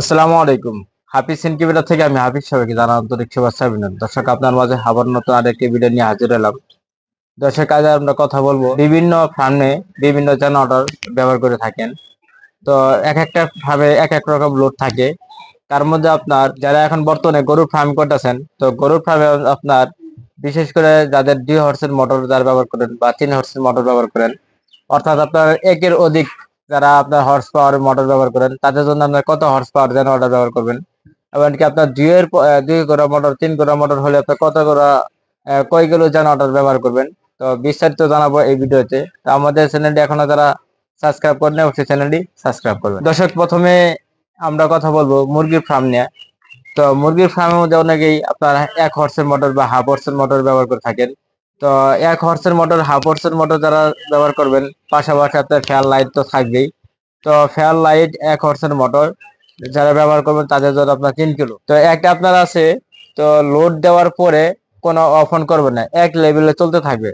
আসসালামু আলাইকুম হাফিজ ইনকিউবেটর থেকে আমি হাফিজ সবাইকে জানা আন্তরিক শুভেচ্ছা অভিনন্দন। দর্শক, আপনার মাঝে আবার নতুন আরেকটি ভিডিও নিয়ে হাজির হলাম। দর্শক, আজ আমরা কথা বলব বিভিন্ন ফার্মে বিভিন্ন জেনারেটর ব্যবহার করে থাকেন। তো এক একটা ভাবে এক এক রকম লোড থাকে। তার মধ্যে আপনার যারা এখন বর্তমানে গরুর ফার্ম করতেছেন, তো গরুর ফার্মে আপনার বিশেষ করে যাদের দুই হর্সের মোটর যারা ব্যবহার করেন বা তিন হর্সের মোটর ব্যবহার করেন, অর্থাৎ আপনার একের অধিক যারা আপনার হর্স পাওয়ার মোটর ব্যবহার করেন, তাদের জন্য আপনার কত হর্স পাওয়ার জেনারেটর ব্যবহার করবেন? এমনকি আপনার প- আহ, দুই গোড়া মোটর তিন গোড়া মোটর হলে আপনার কত গোড়া কয় কিলো জেনারেটর ব্যবহার করবেন? তো বিস্তারিত জানাব এই ভিডিওতে। তো আমাদের চ্যানেলটি এখনও যারা সাবস্ক্রাইব করেন অবশ্যই চ্যানেলটি সাবস্ক্রাইব করবেন। দর্শক প্রথমে আমরা কথা বলব মুরগির ফার্ম নিয়ে। তো মুরগির ফার্মের মধ্যে অনেকেই আপনার এক হর্সের মোটর বা হাফ হর্সের মোটর ব্যবহার করে থাকেন। তো এক হর্সের মোটর হাফ হর্সের মোটর যারা ব্যবহার করবেন পাশাপাশি আপনার ফ্যান লাইট তো থাকবেই। তো ফ্যান লাইট এক হর্সের মোটর। যারা ব্যবহার করবেন তাদের জন্য আপনার তিন কিলো। তো একটা আপনার আছে, তো লোড দেওয়ার পরে কোনো অফ অন করবে না, এক লেভেলে চলতে থাকবে।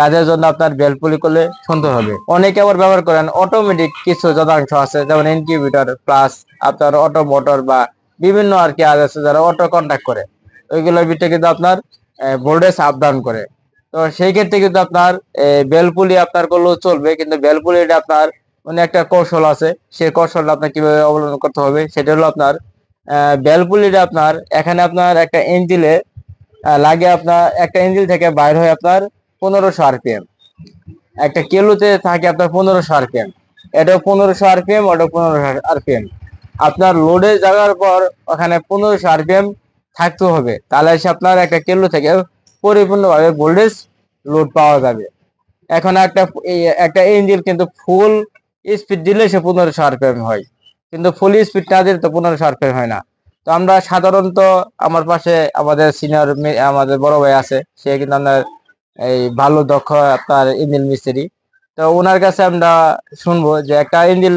তাদের জন্য আপনার বেলপুলি করলে সুন্দর হবে। অনেকে আবার ব্যবহার করেন অটোমেটিক কিছু যথাংশ আছে, যেমন ইনকিউবেটর প্লাস আপনার অটো মোটর বা বিভিন্ন আর কি আছে যারা অটো কন্ট্যাক্ট করে। ওইগুলোর ভিতরে কিন্তু আপনার ভোল্টেজ আপ ডাউন করে। তো সেই ক্ষেত্রে কিন্তু আপনার বেলপুলি আপনার করলেও চলবে, কিন্তু বেলপুলিটা আপনার মানে একটা কৌশল আছে। সেই কৌশলটা আপনার কীভাবে অবলম্বন করতে হবে, সেটা হলো আপনার বেলপুলিটা আপনার, এখানে আপনার একটা ইঞ্জিলে লাগে আপনার, একটা ইঞ্জিল থেকে বাইর হয় আপনার পনেরোশো আরপিএম। একটা কেলুতে থাকে আপনার পনেরোশো আরপিএম। এটা পনেরোশো আরপিএম, ওটা পনেরোশো আরপিএম। আপনার লোডে যাওয়ার পর ওখানে পনেরোশো আরপিএম থাকতে হবে। তাহলে এসে আপনার একটা কেলু থেকে পরিপূর্ণভাবে ভোল্টেজ লোড পাওয়া যাবে। এখন একটা একটা ইঞ্জিন কিন্তু ফুল স্পিড দিলে সে পনেরোশো আরপিএম হয়। কিন্তু ফুল স্পিড না দিলে তো পনেরোশো আরপিএম হয় না। তো আমরা সাধারণত আমার পাশে আমাদের সিনিয়র আমাদের বড় ভাই আছে সে কিন্তু আপনার এই ভালো দক্ষ আপনার ইঞ্জিন মিস্ত্রি। তো ওনার কাছে আমরা শুনব যে একটা ইঞ্জিন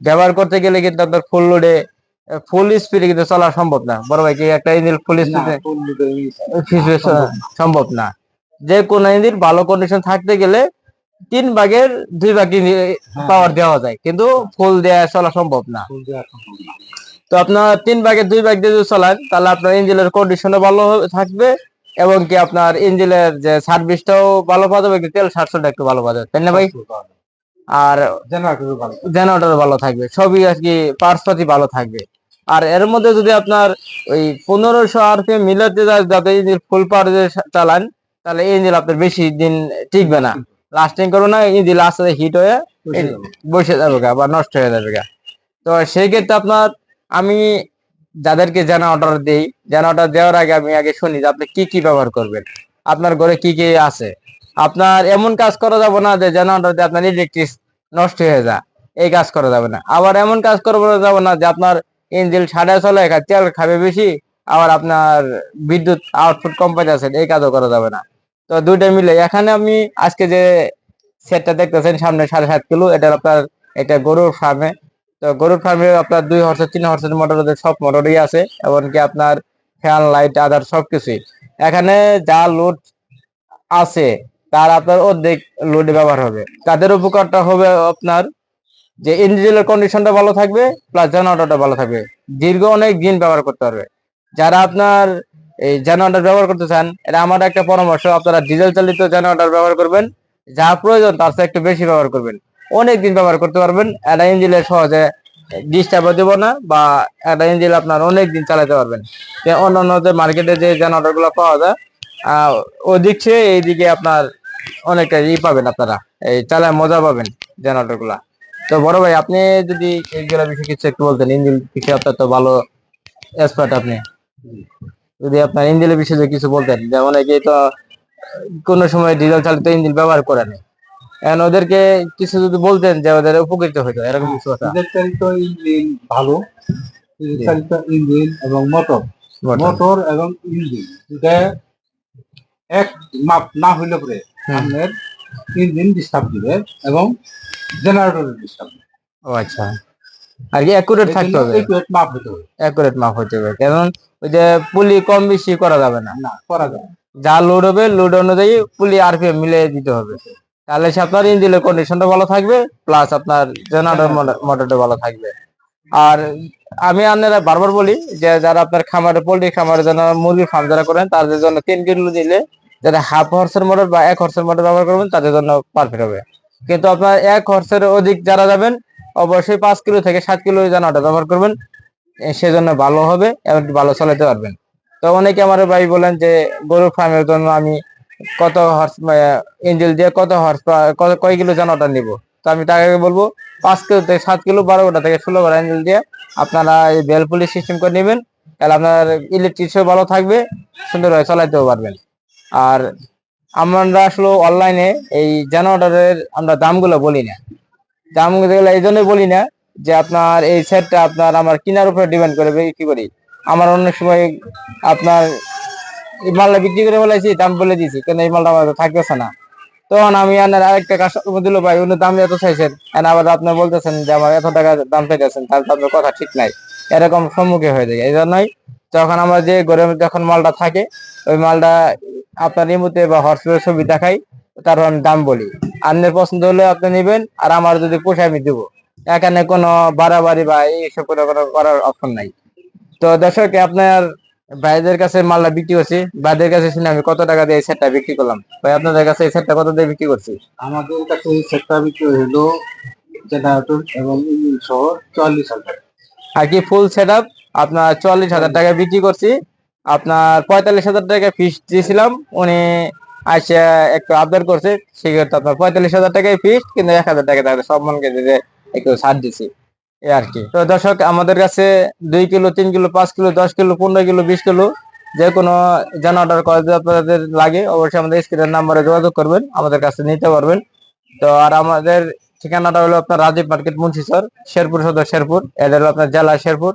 ব্যবহার করতে গেলে কিন্তু আপনার ফুল লোডে ফুল স্পিডে কিন্তু চলা সম্ভব না। বড় ভাই কি একটা ইঞ্জিন ফুল স্পিডে সম্ভব না। যে কোন ইঞ্জিন ভালো কন্ডিশন থাকতে গেলে তিন ভাগের দুই ভাগ পাওয়ার দেওয়া যায় কিন্তু ফুল দেওয়া চলা সম্ভব না। তো আপনার তিন ভাগের দুই ভাগ দিয়ে যদি চালান তাহলে আপনার ইঞ্জিনের কন্ডিশনও ভালো থাকবে এবং কি আপনার ইঞ্জিনের যে সার্ভিসটাও ভালো পাওয়া যাবে তেল সাতশোটা একটু ভালো পাওয়া যাবে। তাই না ভাই? আর জেনারেটর ভালো। থাকবে সবই আর কি পার্টস পাতি ভালো থাকবে। আর এর মধ্যে যদি আপনার ওই পনেরোশো আরপিএম মিলাতে যাতে ইঞ্জিন ফুল পাওয়ার চালান তাহলে ইঞ্জিন আপনার বেশি দিন টিকবে না। লাস্টিং করবে না ইঞ্জিন আস্তে হিট হয়ে বসে যাবে গা বা নষ্ট হয়ে যাবে গা। তো সেই ক্ষেত্রে আপনার আমি যাদেরকে জানা অর্ডার দিই জানা অর্ডার দেওয়ার আগে আমি আগে শুনি যে আপনি কি কি ব্যবহার করবেন আপনার ঘরে কি কি আছে। আপনার এমন কাজ করা যাবে না যে জানা অর্ডার দিয়ে আপনার ইলেকট্রিক নষ্ট হয়ে যায় এই কাজ করা যাবে না। আবার এমন কাজ করা যাবে না যে আপনার ইঞ্জিন সাড়ে চলে খা- তেল খাবে বেশি আবার আপনার বিদ্যুৎ আউটপুট কম পাইতেছেন এই কাজও করা যাবে না। তো দুইটা মিলে। এখানে আমি আজকে যে সেটটা দেখতেছেন, সামনে সাড়ে সাত কিলো এটা আপনার এটা গরুর ফার্মে তো গরুর ফার্মে আপনার দুই হর্সের তিন হর্সের মোটর সব মোটরই আছে, এমনকি আপনার ফ্যান লাইট আদার সবকিছুই। এখানে যা লোড আছে, তার আপনার অর্ধেক লোডে ব্যবহার হবে। তাদের উপকারটা হবে আপনার যে ইঞ্জিনের কন্ডিশনটা ভালো থাকবে প্লাস জেনারেটরটা ভালো থাকবে। দীর্ঘ অনেক দিন ব্যবহার করতে পারবে। যারা আপনার এই জেনারেটর ব্যবহার করতে চান, এটা আমার একটা পরামর্শ। আপনারা ডিজেল চালিত জেনারেটর ব্যবহার করবেন, যা প্রয়োজন তার চেয়ে একটু বেশি ব্যবহার করবেন। অনেক দিন ব্যবহার করতে পারবেন, একটা ইঞ্জিনের সহজে ডিস্টার্ব দেবো না, বা একটা ইঞ্জিন আপনার অনেক দিন চালাতে পারবেন। যে অন্যান্য যে মার্কেটে যে জেনারেটরগুলো পাওয়া যায় ওদিক চেয়ে এইদিকে আপনার অনেকটা ই পাবেন আপনারা, এই চালায় মজা পাবেন জেনারেটরগুলা। তো বড় ভাই, আপনি যদি এইগুলা বিষয়ে কিছু একটু বলতেন ইঞ্জিন বিষয়ে আপনার তো ভালো এক্সপার্ট আপনি। যদি আপনার ইঞ্জিনের বিষয়ে কিছু বলতেন যেমন এই তো কোন সময় ডিজেল চালিত ইঞ্জিন ব্যবহার করে না এখন ওদেরকে কিছু যদি বলতেন যে ওদের উপকৃত হইতো এরকম কিছু কথা। চালিত ইঞ্জিন ভালো ডিজেল চালিত ইঞ্জিন এবং মোটর। মোটর এবং ইঞ্জিন দুটা এক মাপ না হইলে পরে। আপনার ইঞ্জিন ডিস্টার্ব দিবে এবং জেনারেটর ডিস্টার্ব ও আচ্ছা। আর কি অ্যাকুরেট থাকতে হবে। একুরেট মাপ হতে হবে। অ্যাকুরেট মাপ হতে হবে। কারণ ওই যে পুলি কম বেশি করা যাবে না। না করা যায় যা লোড হবে লোড অনুযায়ী পুলি আরপিএম মিলিয়ে দিতে হবে। তাহলে সে আপনার ইঞ্জিনের কন্ডিশনটা ভালো থাকবে প্লাস আপনার জেনারেটর মোটরটা ভালো থাকবে। আর আমি আপনারা বারবার বলি যে যারা আপনার খামারে পোল্ট্রি খামারে যেন মুরগির ফার্ম যারা করেন তাদের জন্য তিন কিলো দিলে যারা হাফ হর্সের মোটর বা এক হর্সের মোটর ব্যবহার করবেন তাদের জন্য পারফেক্ট হবে। কিন্তু আপনার এক হর্সের অধিক যারা যাবেন অবশ্যই পাঁচ কিলো থেকে সাত কিলো জানাটা ব্যবহার করবেন সেজন্য ভালো হবে এবং ভালো চালাতে পারবেন। তো অনেকে আমার ভাই বলেন যে, গরুর ফার্মের জন্য আমি কত হর্স ইঞ্জিল দিয়ে কত হর্স কয় কিলো জানাটা নিব? তো আমি তাকে বলব, পাঁচ কিলো থেকে সাত কিলো বারো গোটা থেকে ষোলো গোটা ইঞ্জিল দিয়ে আপনারা এই বেল পুলি সিস্টেম করে নেবেন, তাহলে আপনার ইলেকট্রিক্সও ভালো থাকবে সুন্দরভাবে চালাতেও পারবেন। আর আমরা আসলে অনলাইনে এই জেনারেটরের আমরা দামগুলো বলি না। দামগুলো এই জন্যই বলি না যে আপনার এই সেটটা আপনার আমার কেনার উপরে ডিপেন্ড করে বিক্রি করি? আমার অনেক সময় আপনার মালটা বিক্রি করে বলেছি দাম বলে দিয়েছি কিন্তু এই মালটা আমার থাকতেছে না। তখন আমি আনার আরেকটা কাস্টমার দিল ভাই, উনি দাম এত চাইছেন আবার আপনি বলতেছেন যে আমার এত টাকা দাম চাইতেছেন, তার আপনার কথা ঠিক নাই। এরকম সম্মুখীন হয়ে যায় এই জন্যই যখন আমার যে ঘরে যখন মালটা থাকে, ওই মালটা আপনার ইমুতে বা হোয়াটসঅ্যাপে ছবি দেখাই আমি দাম বলি। আপনার পছন্দ হলে আপনি নেবেন আর আমার যদি পোষায় আমি দেবো। এখানে কোনো বাড়াবাড়ি বা এইসব কোনো করার অপশন নাই। তো দর্শক আপনার ভাইদের কাছে মালটা বিক্রি করছি। ভাইদের কাছে শুনে আমি কত টাকা দিয়ে এই সেটটা বিক্রি করলাম? ভাই আপনাদের কাছে এই সেটটা কত দিয়ে বিক্রি করছি? আমাদের কাছে এই সেটটা বিক্রি হলো জেনারেটর এবং ইঞ্জিন সহ চুয়াল্লিশ হাজার। আর কি ফুল সেট আপ আপনার চুয়াল্লিশ হাজার টাকা বিক্রি করছি। আপনার পঁয়তাল্লিশ হাজার টাকা ফিস দিয়েছিলাম। উনি আসে একটু আবদার করছে সেক্ষেত্রে আপনার পঁয়তাল্লিশ হাজার টাকায় ফিস কিন্তু এক হাজার টাকা তাদের সম্মানকে দিতে একটু ছাড় দিছি। এই আর কি। তো দর্শক, আমাদের কাছে দুই কিলো, তিন কিলো, পাঁচ কিলো, দশ কিলো, পনেরো কিলো, বিশ কিলো যে কোনো যেন অর্ডার করে যদি আপনাদের লাগে, অবশ্যই আমাদের স্ক্রিনের নাম্বারে যোগাযোগ করবেন, আমাদের কাছে নিতে পারবেন। তো আর আমাদের ঠিকানাটা হলো আপনার রাজীব মার্কেট মুন্সিচর শেরপুর সদর শেরপুর, এটা হলো আপনার জেলা শেরপুর।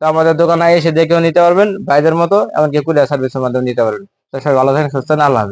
তো আমাদের দোকানে এসে দেখেও নিতে পারবেন, ভাইদের মতো, এমনকি কুরিয়ার সার্ভিসের মাধ্যমে নিতে পারবেন। সবাই ভালো থাকেন সুস্থ আল্লাহ